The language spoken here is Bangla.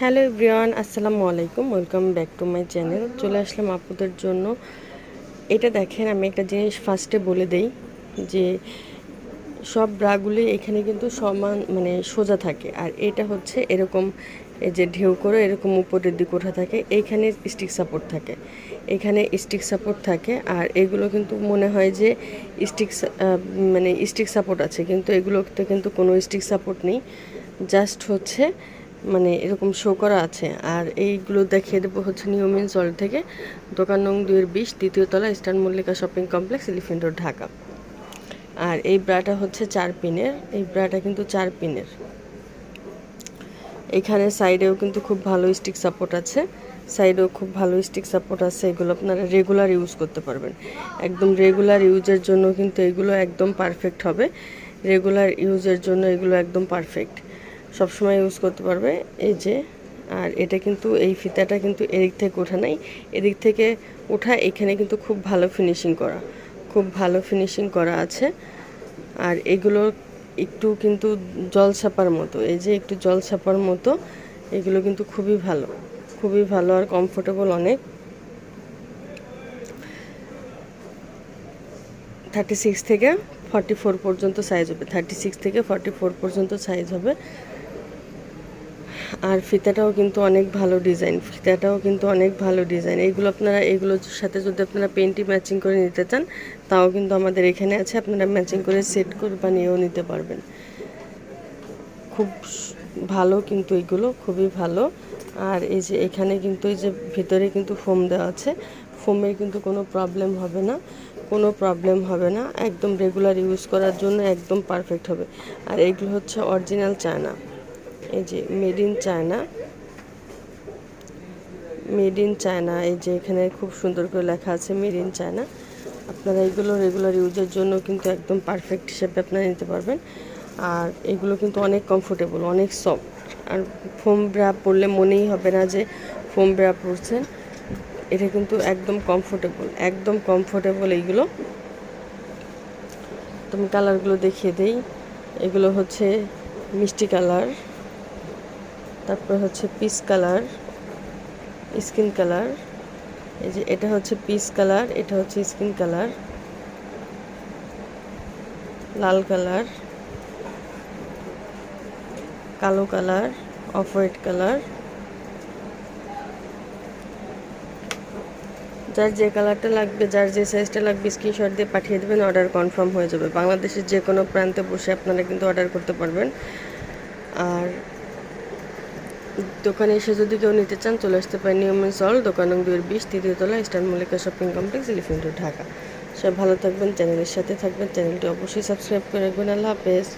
হ্যালো এভরিওয়ান, আসসালামু আলাইকুম। Welcome back to my channel চলে আসলাম আপুদের জন্য। এটা দেখেন, আমি একটা জিনিস ফার্স্টে বলে দেই যে সব ব্রাগুলি এখানে কিন্তু সমান মানে সোজা থাকে। আর এটা হচ্ছে এরকম, এই যে ঢেউ করে এরকম উপরের দিকে ওঠা থাকে। এইখানে স্টিক সাপোর্ট থাকে। এখানে স্টিক সাপোর্ট থাকে। আর এগুলো কিন্তু মনে হয় যে স্টিক মানে স্টিক সাপোর্ট আছে। কিন্তু এগুলোতে কিন্তু কোনো স্টিক সাপোর্ট নেই। জাস্ট হচ্ছে মানে এরকম শো করা আছে। আর এইগুলো দেখিয়ে দেবো হচ্ছে নিয়মিন সল থেকে। দোকান নং দুইয়ের বিশ, দ্বিতীয় তলা Eastern Mallika Shopping Complex Elephant Road Dhaka. আর এই ব্রাটা হচ্ছে চার পিনের। এই ব্রাটা কিন্তু চার পিনের। এখানে সাইডেও কিন্তু খুব ভালো স্টিক সাপোর্ট আছে। সাইডেও খুব ভালো স্টিক সাপোর্ট আছে। এগুলো আপনারা রেগুলার ইউজ করতে পারবেন। একদম রেগুলার ইউজের জন্য কিন্তু এগুলো একদম পারফেক্ট হবে। রেগুলার ইউজের জন্য এগুলো একদম পারফেক্ট সবসময় ইউজ করতে পারবে, এই যে। আর এটা কিন্তু, এই ফিতাটা কিন্তু এদিক থেকে ওঠা নাই। এদিক থেকে ওঠা এখানে কিন্তু খুব ভালো ফিনিশিং করা, খুব ভালো ফিনিশিং করা আছে। আর এগুলো একটু কিন্তু জল ছাপার মতো, এই যে একটু জল ছাপার মতো, এগুলো কিন্তু খুবই ভালো খুবই ভালো আর কমফোর্টেবল অনেক। থার্টি সিক্স থেকে ফর্টি ফোর পর্যন্ত সাইজ হবে থার্টি সিক্স থেকে ফর্টি ফোর পর্যন্ত সাইজ হবে। আর ফিতাটাও কিন্তু অনেক ভালো ডিজাইন ফিতাটাও কিন্তু অনেক ভালো ডিজাইন এইগুলো আপনারা এগুলোর সাথে যদি আপনারা পেন্টি ম্যাচিং করে নিতে চান, তাও কিন্তু আমাদের এখানে আছে। আপনারা ম্যাচিং করে সেট করে বানিয়েও নিতে পারবেন। খুব ভালো কিন্তু এগুলো, খুবই ভালো। আর এই যে এখানে কিন্তু, এই যে ভিতরে কিন্তু ফোম দেওয়া আছে। ফোমের কিন্তু কোনো প্রবলেম হবে না, কোনো প্রবলেম হবে না। একদম রেগুলার ইউজ করার জন্য একদম পারফেক্ট হবে। আর এগুলো হচ্ছে অরিজিনাল চায়না। এই যে made in China made in China এই যে এখানে খুব সুন্দর করে লেখা আছে মেড ইন চায়না আপনারা এগুলো রেগুলার ইউজের জন্য কিন্তু একদম পারফেক্ট হিসেবে আপনারা নিতে পারবেন। আর এগুলো কিন্তু অনেক কমফোর্টেবল অনেক সফট আর ফোম ব্রা পরলে মনেই হবে না যে ফোম ব্রা পরছেন। এটা কিন্তু একদম কমফোর্টেবল একদম কমফোর্টেবল এইগুলো। তুমি কালারগুলো দেখিয়ে দেই। এগুলো হচ্ছে মিষ্টি কালার তারপর হচ্ছে পিস কালার স্কিন কালার এই যে এটা হচ্ছে পিস কালার এটা হচ্ছে স্কিন কালার লাল কালার কালো কালার অফ হোয়াইট কালার যার যে কালারটা লাগবে, যার যে সাইজটা লাগবে স্ক্রিনশট দিয়ে পাঠিয়ে দেবেন অর্ডার কনফার্ম হয়ে যাবে। বাংলাদেশের যে কোনো প্রান্তে বসে আপনারা কিন্তু অর্ডার করতে পারবেন। আর দোকানে এসে যদি কেউ নিতে চান, চলে আসতে পারেন নিয়মিত সল দোকান নং দুইয়ের বিশ, তৃতীয় তলা, Eastern Mallika Shopping Complex Elephant Dhaka. সব ভালো থাকবেন, চ্যানেলের সাথে থাকবেন, চ্যানেলটি অবশ্যই সাবস্ক্রাইব করে রাখবেন। আল্লাহ হাফেজ।